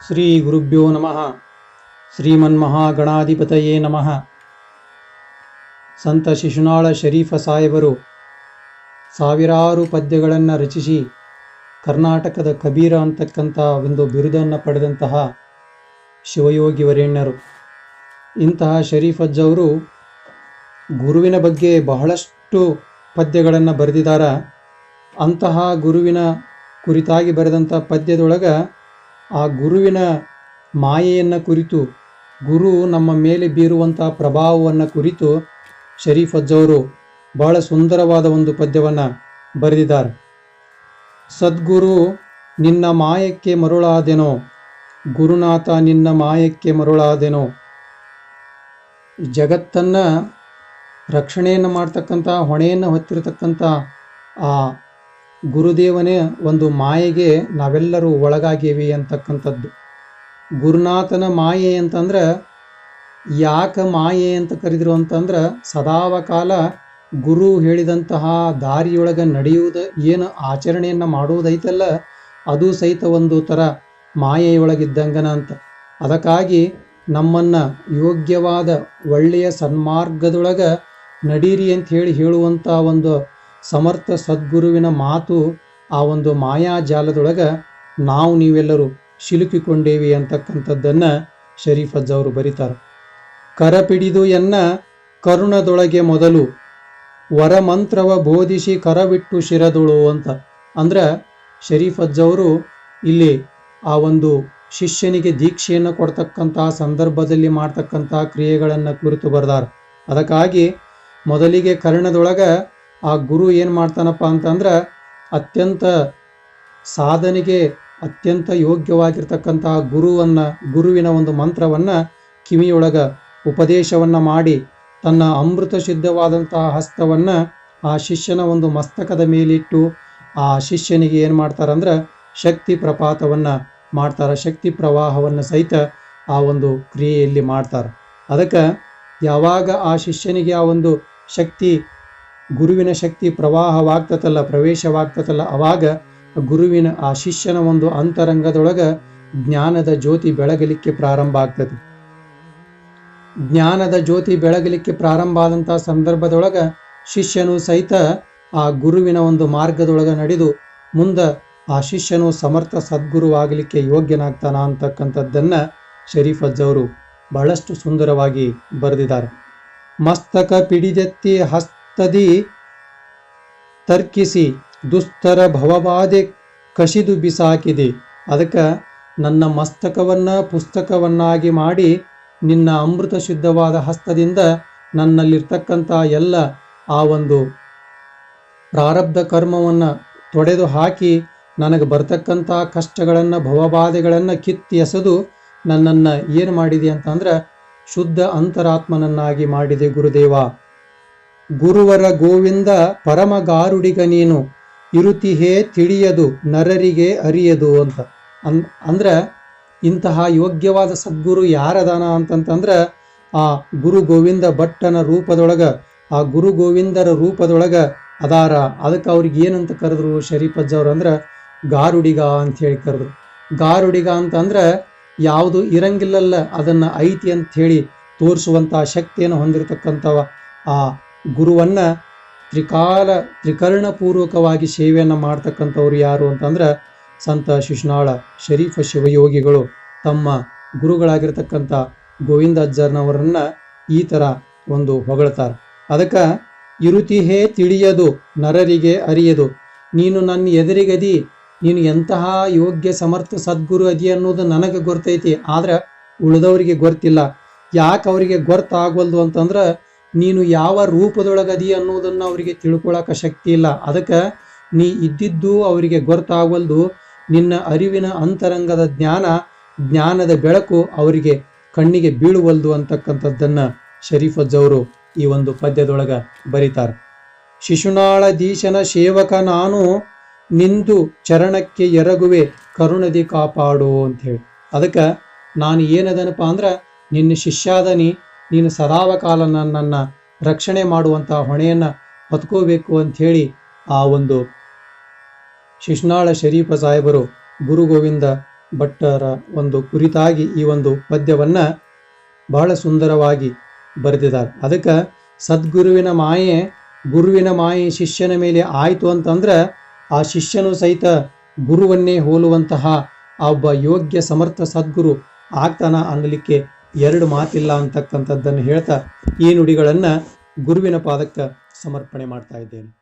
ಶ್ರೀ ಗುರುಭ್ಯೋ ನಮಃ. ಶ್ರೀಮನ್ಮಹಾಗಣಾಧಿಪತಯೇ ನಮಃ. ಸಂತ ಶಿಶುನಾಳ ಶರೀಫ ಸಾಹೇಬರು ಸಾವಿರಾರು ಪದ್ಯಗಳನ್ನು ರಚಿಸಿ ಕರ್ನಾಟಕದ ಕಬೀರ ಅಂತಕ್ಕಂಥ ಒಂದು ಬಿರುದನ್ನು ಪಡೆದಂತಹ ಶಿವಯೋಗಿ ವರೇಣ್ಯರು. ಇಂತಹ ಶರೀಫಜ್ಜವರು ಗುರುವಿನ ಬಗ್ಗೆ ಬಹಳಷ್ಟು ಪದ್ಯಗಳನ್ನು ಬರೆದಿದ್ದಾರೆ ಅಂತಹ ಗುರುವಿನ ಕುರಿತಾಗಿ ಬರೆದಂಥ ಪದ್ಯದೊಳಗೆ ಆ ಗುರುವಿನ ಮಾಯೆಯನ್ನು ಕುರಿತು, ಗುರು ನಮ್ಮ ಮೇಲೆ ಬೀರುವಂಥ ಪ್ರಭಾವವನ್ನು ಕುರಿತು ಶರೀಫ್ ಅಜ್ಜವರು ಬಹಳ ಸುಂದರವಾದ ಒಂದು ಪದ್ಯವನ್ನು ಬರೆದಿದ್ದಾರೆ. ಸದ್ಗುರು ನಿನ್ನ ಮಾಯಕ್ಕೆ ಮರುಳಾದೆನೋ, ಗುರುನಾಥ ನಿನ್ನ ಮಾಯಕ್ಕೆ ಮರುಳಾದೆನೋ, ಜಗತ್ತನ್ನು ರಕ್ಷಣೆಯನ್ನು ಮಾಡ್ತಕ್ಕಂಥ ಹೊಣೆಯನ್ನು ಹೊತ್ತಿರತಕ್ಕಂಥ ಆ ಗುರುದೇವನೇ ಒಂದು ಮಾಯೆಗೆ ನಾವೆಲ್ಲರೂ ಒಳಗಾಗೀವಿ ಅಂತಕ್ಕಂಥದ್ದು. ಗುರುನಾಥನ ಮಾಯೆ ಅಂತಂದ್ರೆ ಯಾಕೆ ಮಾಯೆ ಅಂತ ಕರೆದಿರು ಅಂತಂದ್ರೆ ಸದಾವ ಕಾಲ ಗುರು ಹೇಳಿದಂತಹ ದಾರಿಯೊಳಗೆ ನಡೆಯುವುದು ಏನು ಆಚರಣೆಯನ್ನು ಮಾಡುವುದೈತಲ್ಲ, ಅದು ಸಹಿತ ಒಂದು ಥರ ಮಾಯೆಯೊಳಗಿದ್ದಂಗನ ಅಂತ. ಅದಕ್ಕಾಗಿ ನಮ್ಮನ್ನು ಯೋಗ್ಯವಾದ ಒಳ್ಳೆಯ ಸನ್ಮಾರ್ಗದೊಳಗೆ ನಡೀರಿ ಅಂತ ಹೇಳಿ ಹೇಳುವಂಥ ಒಂದು ಸಮರ್ಥ ಸದ್ಗುರುವಿನ ಮಾತು ಆ ಒಂದು ಮಾಯಾಜಾಲದೊಳಗೆ ನಾವು ನೀವೆಲ್ಲರೂ ಸಿಲುಕಿಕೊಂಡೇವಿ ಅಂತಕ್ಕಂಥದ್ದನ್ನು ಶರೀಫ್ ಅಜ್ಜ ಅವರು ಬರೀತಾರೆ. ಕರಪಿಡಿದು ಎನ್ನ ಕರುಣದೊಳಗೆ ಮೊದಲು ವರಮಂತ್ರವ ಬೋಧಿಸಿ ಕರವಿಟ್ಟು ಶಿರದುಳು ಅಂತ. ಅಂದ್ರೆ ಶರೀಫ್ ಅಜ್ಜವರು ಇಲ್ಲಿ ಆ ಒಂದು ಶಿಷ್ಯನಿಗೆ ದೀಕ್ಷೆಯನ್ನು ಕೊಡ್ತಕ್ಕಂತಹ ಸಂದರ್ಭದಲ್ಲಿ ಮಾಡ್ತಕ್ಕಂತಹ ಕ್ರಿಯೆಗಳನ್ನು ಕುರಿತು ಬರೆದಾರ. ಅದಕ್ಕಾಗಿ ಮೊದಲಿಗೆ ಕರ್ಣದೊಳಗೆ ಆ ಗುರು ಏನು ಮಾಡ್ತಾನಪ್ಪ ಅಂತಂದ್ರೆ ಅತ್ಯಂತ ಸಾಧನೆಗೆ ಅತ್ಯಂತ ಯೋಗ್ಯವಾಗಿರ್ತಕ್ಕಂತಹ ಗುರುವನ್ನು, ಗುರುವಿನ ಒಂದು ಮಂತ್ರವನ್ನು ಕಿವಿಯೊಳಗ ಉಪದೇಶವನ್ನು ಮಾಡಿ ತನ್ನ ಅಮೃತ ಸಿದ್ಧವಾದಂತಹ ಹಸ್ತವನ್ನು ಆ ಶಿಷ್ಯನ ಒಂದು ಮಸ್ತಕದ ಮೇಲಿಟ್ಟು ಆ ಶಿಷ್ಯನಿಗೆ ಏನು ಮಾಡ್ತಾರಂದ್ರೆ ಶಕ್ತಿ ಪ್ರಪಾತವನ್ನು ಮಾಡ್ತಾರೆ, ಶಕ್ತಿ ಪ್ರವಾಹವನ್ನು ಸಹಿತ ಆ ಒಂದು ಕ್ರಿಯೆಯಲ್ಲಿ ಮಾಡ್ತಾರೆ. ಅದಕ್ಕೆ ಯಾವಾಗ ಆ ಶಿಷ್ಯನಿಗೆ ಆ ಒಂದು ಶಕ್ತಿ ಗುರುವಿನ ಶಕ್ತಿ ಪ್ರವಾಹವಾಗ್ತತಲ್ಲ, ಪ್ರವೇಶವಾಗ್ತತಲ್ಲ, ಅವಾಗ ಗುರುವಿನ ಆ ಶಿಷ್ಯನ ಒಂದು ಅಂತರಂಗದೊಳಗ ಜ್ಞಾನದ ಜ್ಯೋತಿ ಬೆಳಗಲಿಕ್ಕೆ ಪ್ರಾರಂಭ ಆಗ್ತದೆ. ಜ್ಞಾನದ ಜ್ಯೋತಿ ಬೆಳಗಲಿಕ್ಕೆ ಪ್ರಾರಂಭ ಆದಂಥ ಸಂದರ್ಭದೊಳಗ ಶಿಷ್ಯನು ಸಹಿತ ಆ ಗುರುವಿನ ಒಂದು ಮಾರ್ಗದೊಳಗ ನಡೆದು ಮುಂದ ಆ ಶಿಷ್ಯನು ಸಮರ್ಥ ಸದ್ಗುರುವಾಗಲಿಕ್ಕೆ ಯೋಗ್ಯನಾಗ್ತಾನ ಅಂತಕ್ಕಂಥದ್ದನ್ನು ಶರೀಫ್ ಅಜ್ಜವರು ಬಹಳಷ್ಟು ಸುಂದರವಾಗಿ ಬರೆದಿದ್ದಾರೆ. ಮಸ್ತಕ ಪಿಡಿದೆತ್ತಿ ಹಸ್ತದಿ ತರ್ಕಿಸಿ ದುಸ್ತರ ಭವವಾದೆ ಕಸಿದು ಬಿಸಾಕಿದೆ. ಅದಕ್ಕೆ ನನ್ನ ಮಸ್ತಕವನ್ನು ಪುಸ್ತಕವನ್ನಾಗಿ ಮಾಡಿ ನಿನ್ನ ಅಮೃತ ಶುದ್ಧವಾದ ಹಸ್ತದಿಂದ ನನ್ನಲ್ಲಿರ್ತಕ್ಕಂಥ ಎಲ್ಲ ಆ ಒಂದು ಪ್ರಾರಬ್ಧ ಕರ್ಮವನ್ನು ತೊಡೆದು ಹಾಕಿ ನನಗೆ ಬರ್ತಕ್ಕಂಥ ಕಷ್ಟಗಳನ್ನು ಭವಬಾಧೆಗಳನ್ನು ಕಿತ್ತಿ ಎಸೆದು ನನ್ನನ್ನು ಏನು ಮಾಡಿದೆ ಅಂತಂದ್ರೆ ಶುದ್ಧ ಅಂತರಾತ್ಮನನ್ನಾಗಿ ಮಾಡಿದೆ ಗುರುದೇವ. ಗುರುವರ ಗೋವಿಂದ ಪರಮಗಾರುಡಿಗ ನೀನು ಇರುತಿಹೇ ತಿಳಿಯದು, ನರರಿಗೆ ಅರಿಯದು ಅಂತ. ಅನ್, ಅಂದ್ರೆ ಇಂತಹ ಯೋಗ್ಯವಾದ ಸದ್ಗುರು ಯಾರದಾನ ಅಂತಂತಂದ್ರೆ ಆ ಗುರು ಗೋವಿಂದ ಭಟ್ಟನ ರೂಪದೊಳಗ, ಆ ಗುರು ಗೋವಿಂದರ ರೂಪದೊಳಗ ಅದಾರ. ಅದಕ್ಕೆ ಅವ್ರಿಗೆ ಏನಂತ ಕರೆದ್ರು ಶರೀಫಜ್ಜವ್ರು ಅಂದ್ರೆ ಗಾರುಡಿಗ ಅಂತ ಹೇಳಿ ಕರೆದ್ರು. ಗಾರುಡಿಗ ಅಂತಂದ್ರೆ ಯಾವುದು ಇರಂಗಿಲ್ಲಲ್ಲ, ಅದನ್ನು ಐತಿ ಅಂತ ಹೇಳಿ ತೋರಿಸುವಂಥ ಶಕ್ತಿಯನ್ನು ಹೊಂದಿರತಕ್ಕಂಥವ ಆ ಗುರುವನ್ನ ತ್ರಿಕಾಲ, ತ್ರಿಕರ್ಣಪೂರ್ವಕವಾಗಿ ಸೇವೆಯನ್ನು ಮಾಡ್ತಕ್ಕಂಥವ್ರು ಯಾರು ಅಂತಂದ್ರೆ ಸಂತ ಶಿಶುನಾಳ ಶರೀಫ ಶಿವಯೋಗಿಗಳು, ತಮ್ಮ ಗುರುಗಳಾಗಿರ್ತಕ್ಕಂಥ ಗೋವಿಂದ ಅಜ್ಜರ್ನವರನ್ನ ಈ ಥರ ಒಂದು ಹೊಗಳ್ತಾರೆ. ಅದಕ್ಕೆ ಇರುತಿಹೇ ತಿಳಿಯದು, ನರರಿಗೆ ಅರಿಯದು. ನೀನು ನನ್ನ ಎದುರಿಗದಿ, ನೀನು ಎಂತಹ ಯೋಗ್ಯ ಸಮರ್ಥ ಸದ್ಗುರು ಅದಿ ಅನ್ನೋದು ನನಗೆ ಗೊತ್ತೈತಿ ಆದ್ರೆ ಉಳಿದವರಿಗೆ ಗೊತ್ತಿಲ್ಲ. ಯಾಕೆ ಅವರಿಗೆ ಗೊತ್ತಾಗವಲ್ದು ಅಂತಂದ್ರೆ ನೀನು ಯಾವ ರೂಪದೊಳಗದಿ ಅನ್ನೋದನ್ನು ಅವರಿಗೆ ತಿಳ್ಕೊಳಕ ಶಕ್ತಿ ಇಲ್ಲ. ಅದಕ್ಕೆ ನೀ ಇದ್ದಿದ್ದು ಅವರಿಗೆ ಗೊತ್ತಾಗವಲ್ದು. ನಿನ್ನ ಅರಿವಿನ ಅಂತರಂಗದ ಜ್ಞಾನ, ಜ್ಞಾನದ ಬೆಳಕು ಅವರಿಗೆ ಕಣ್ಣಿಗೆ ಬೀಳುವಲ್ದು ಅಂತಕ್ಕಂಥದ್ದನ್ನು ಶರೀಫ್ ಅವರು ಈ ಒಂದು ಪದ್ಯದೊಳಗೆ ಬರೀತಾರೆ. ಶಿಶುನಾಳ ದೀಶನ ಸೇವಕ ನಾನು, ನಿಂದು ಚರಣಕ್ಕೆ ಎರಗುವೆ ಕರುಣದಿ ಕಾಪಾಡು ಅಂತ ಹೇಳಿ. ಅದಕ್ಕೆ ನಾನು ಏನದನಪ್ಪ ಅಂದ್ರೆ ನಿನ್ನ ಶಿಷ್ಯಾದನಿ ನೀನು ಸದಾವ ಕಾಲ ನನ್ನನ್ನು ರಕ್ಷಣೆ ಮಾಡುವಂಥ ಹೊಣೆಯನ್ನು ಹೊತ್ಕೋಬೇಕು ಅಂಥೇಳಿ ಆ ಒಂದು ಶಿಶ್ನಾಳ ಶರೀಫ ಸಾಹೇಬರು ಗುರು ಗೋವಿಂದ ಭಟ್ಟರ ಒಂದು ಕುರಿತಾಗಿ ಈ ಒಂದು ಪದ್ಯವನ್ನ ಬಹಳ ಸುಂದರವಾಗಿ ಬರೆದಿದ್ದಾರೆ. ಅದಕ್ಕೆ ಸದ್ಗುರುವಿನ ಮಾಯೆ ಗುರುವಿನ ಮಾಯೆ ಶಿಷ್ಯನ ಮೇಲೆ ಆಯಿತು ಅಂತಂದ್ರೆ ಆ ಶಿಷ್ಯನು ಸಹಿತ ಗುರುವನ್ನೇ ಹೋಲುವಂತಹ ಆ ಒಬ್ಬ ಯೋಗ್ಯ ಸಮರ್ಥ ಸದ್ಗುರು ಆಗ್ತಾನ ಅನ್ನಲಿಕ್ಕೆ ಎರಡು ಮಾತಿಲ್ಲ ಅಂತಕ್ಕಂಥದ್ದನ್ನು ಹೇಳ್ತಾ ಈ ನುಡಿಗಳನ್ನು ಗುರುವಿನ ಪಾದಕ್ಕೆ ಸಮರ್ಪಣೆ ಮಾಡ್ತಾ ಇದ್ದೇನೆ.